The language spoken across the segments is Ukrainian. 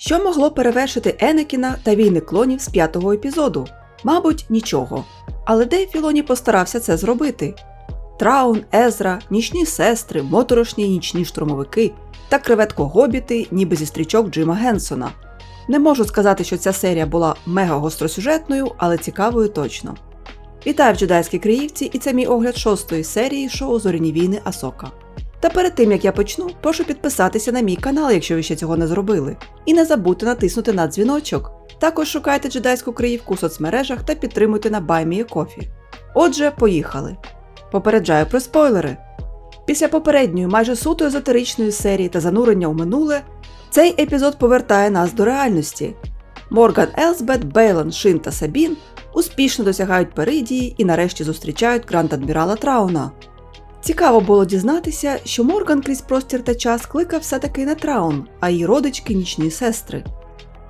Що могло перевершити Енекіна та війни клонів з п'ятого епізоду? Мабуть, нічого. Але Дейв Філоні постарався це зробити. Траун, Езра, нічні сестри, моторошні нічні штурмовики та креветко-гобіти, ніби зі стрічок Джима Генсона. Не можу сказати, що ця серія була мега гостросюжетною, але цікавою точно. Вітаю в джедайській Криївці, і це мій огляд шостої серії шоу Зоряні війни Асока. Та перед тим як я почну, прошу підписатися на мій канал, якщо ви ще цього не зробили. І не забудьте натиснути на дзвіночок. Також шукайте джедайську Криївку у соцмережах та підтримуйте на BuyMeACoffee. Отже, поїхали. Попереджаю про спойлери. Після попередньої майже суто езотеричної серії та занурення у минуле, цей епізод повертає нас до реальності. Морган Елсбет, Бейлон, Шин та Сабін успішно досягають Перидії і нарешті зустрічають гранд адмірала Трауна. Цікаво було дізнатися, що Морган крізь простір та час кликав все-таки не Траун, а її родички нічні сестри.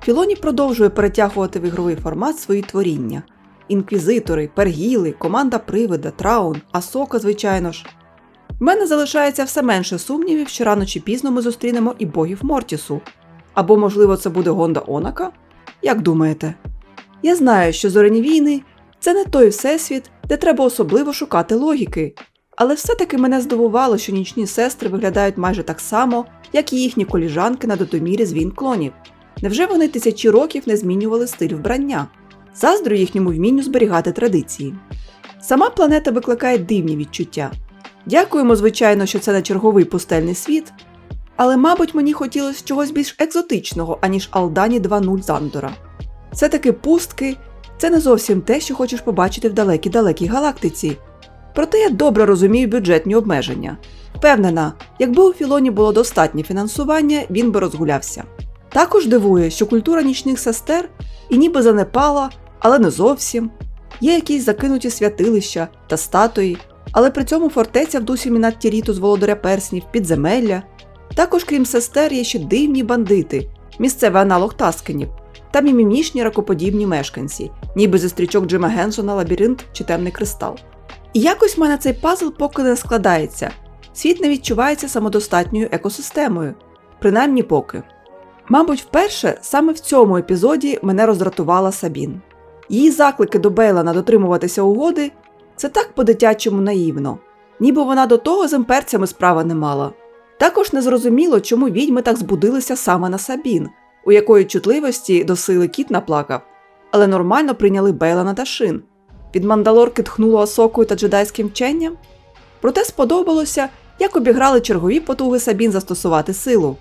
Філоні продовжує перетягувати в ігровий формат свої творіння: інквізитори, пергіли, команда привида, Траун, Асока, звичайно ж. В мене залишається все менше сумнівів, що рано чи пізно ми зустрінемо і богів Мортісу. Або, можливо, це буде Гонда Онака? Як думаєте? Я знаю, що зоряні війни це не той всесвіт, де треба особливо шукати логіки. Але все-таки мене здивувало, що нічні сестри виглядають майже так само, як і їхні коліжанки на дотомірі з клонів. Невже вони тисячі років не змінювали стиль вбрання? Заздрю їхньому вмінню зберігати традиції. Сама планета викликає дивні відчуття. Дякуємо, звичайно, що це не черговий пустельний світ, але, мабуть, мені хотілося чогось більш екзотичного, аніж Алдані 2.0 Зандора. Все таки пустки це не зовсім те, що хочеш побачити в далекій далекій галактиці. Проте я добре розумію бюджетні обмеження. Впевнена, якби у Філоні було достатнє фінансування, він би розгулявся. Також дивує, що культура нічних сестер і ніби занепала, але не зовсім. Є якісь закинуті святилища та статуї, але при цьому фортеця в дусі Мінаттіріту з володаря перснів, підземелля. Також, крім сестер, є ще дивні бандити, місцевий аналог Таскенів та мімімішні ракоподібні мешканці, ніби зі стрічок Джима Генсона лабіринт чи темний кристал. І якось в мене цей пазл поки не складається. Світ не відчувається самодостатньою екосистемою, принаймні поки. Мабуть, вперше саме в цьому епізоді мене роздратувала Сабін. Її заклики до Бейлана дотримуватися угоди це так по-дитячому наївно, ніби вона до того з імперцями справи не мала. Також незрозуміло, чому відьми так збудилися саме на Сабін, у якої чутливості до сили кіт наплакав, але нормально прийняли Бейлана та Шин. Від мандалорки тхнуло осокою та джедайським вченням. Проте сподобалося, як обіграли чергові потуги Сабін застосувати силу.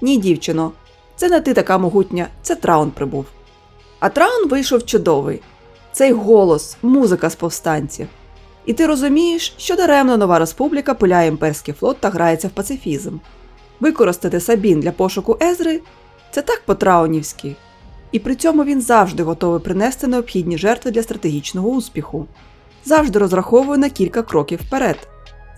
Ні, дівчино, це не ти така могутня, це Траун прибув. А Траун вийшов чудовий. Цей голос, музика з повстанців. І ти розумієш, що даремно нова республіка пиляє імперський флот та грається в пацифізм. Використати Сабін для пошуку Езри це так по-траунівськи. І при цьому він завжди готовий принести необхідні жертви для стратегічного успіху, завжди розраховує на кілька кроків вперед,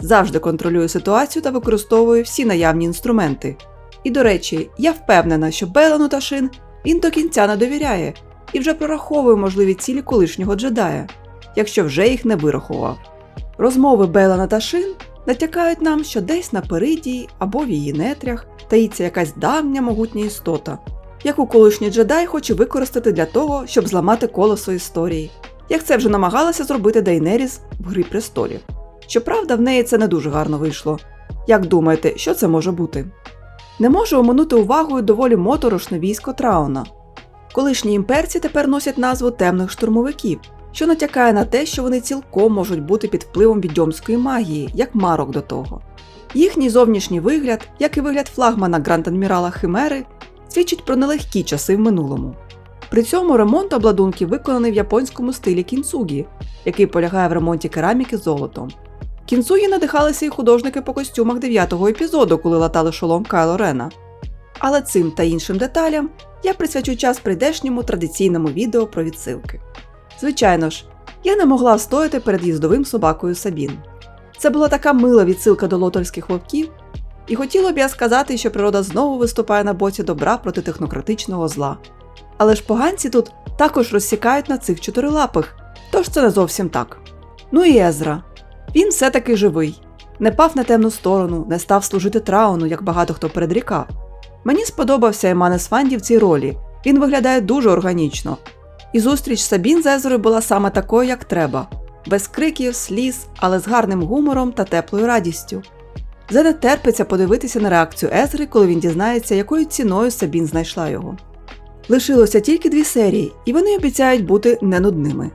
завжди контролює ситуацію та використовує всі наявні інструменти. І до речі, я впевнена, що Белану та Шин він до кінця не довіряє і вже прораховує можливі цілі колишнього джедая, якщо вже їх не вирахував. Розмови Белана та Шин натякають нам, що десь на Перидії або в її нетрях таїться якась давня могутня істота, яку колишній джедай хоче використати для того, щоб зламати колесо історії, як це вже намагалася зробити Дейнеріс в Грі престолів. Щоправда, в неї це не дуже гарно вийшло. Як думаєте, що це може бути? Не можу оминути увагою доволі моторошне військо Трауна. Колишні імперці тепер носять назву темних штурмовиків, що натякає на те, що вони цілком можуть бути під впливом відьомської магії, як марок до того. Їхній зовнішній вигляд, як і вигляд флагмана гранд-адмірала Химери, свідчить про нелегкі часи в минулому. При цьому ремонт обладунків виконаний в японському стилі кінцугі, який полягає в ремонті кераміки золотом. Кінцугі надихалися і художники по костюмах 9-го епізоду, коли латали шолом Кайло Рена. Але цим та іншим деталям я присвячу час прийдешньому традиційному відео про відсилки. Звичайно ж, я не могла встояти перед їздовим собакою Сабін. Це була така мила відсилка до лотольських вовків, і хотіло б я сказати, що природа знову виступає на боці добра проти технократичного зла. Але ж поганці тут також розсікають на цих чотирилапих, тож це не зовсім так. Ну і Езра. Він все-таки живий, не пав на темну сторону, не став служити трауну, як багато хто предрікав. Мені сподобався Еманес Фанді в цій ролі. Він виглядає дуже органічно. І зустріч Сабін з Езрою була саме такою, як треба, без криків, сліз, але з гарним гумором та теплою радістю. Зе терпиться подивитися на реакцію Езри, коли він дізнається, якою ціною Сабін знайшла його. Лишилося тільки дві серії, і вони обіцяють бути не нудними.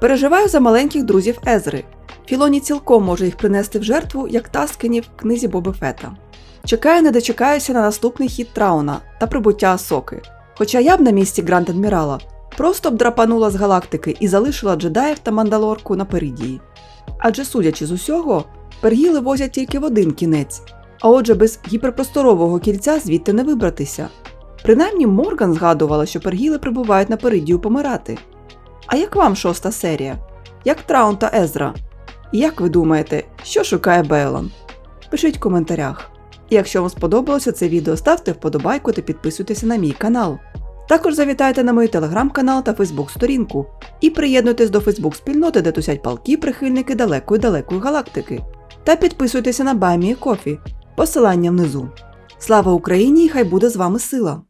Переживаю за маленьких друзів Езри. Філоні цілком може їх принести в жертву, як Таскенів в книзі Боби Фета. Чекаю, не дочекаюся на наступний хід Трауна та прибуття Асоки. Хоча я б на місці Гранд Адмірала просто б драпанула з галактики і залишила джедаїв та мандалорку на Перидії. Адже, судячи з усього, пергіли возять тільки в один кінець, а отже, без гіперпросторового кільця звідти не вибратися. Принаймні Морган згадувала, що пергіли прибувають на Перидію помирати. А як вам шоста серія? Як Траун та Езра? І як ви думаєте, що шукає Бейлон? Пишіть в коментарях. І якщо вам сподобалося це відео, ставте вподобайку та підписуйтеся на мій канал. Також завітайте на мій телеграм-канал та фейсбук-сторінку і приєднуйтесь до фейсбук-спільноти, де тусять палки прихильники далекої далекої галактики. Та підписуйтеся на Баймі Кофі, посилання внизу. Слава Україні і хай буде з вами сила!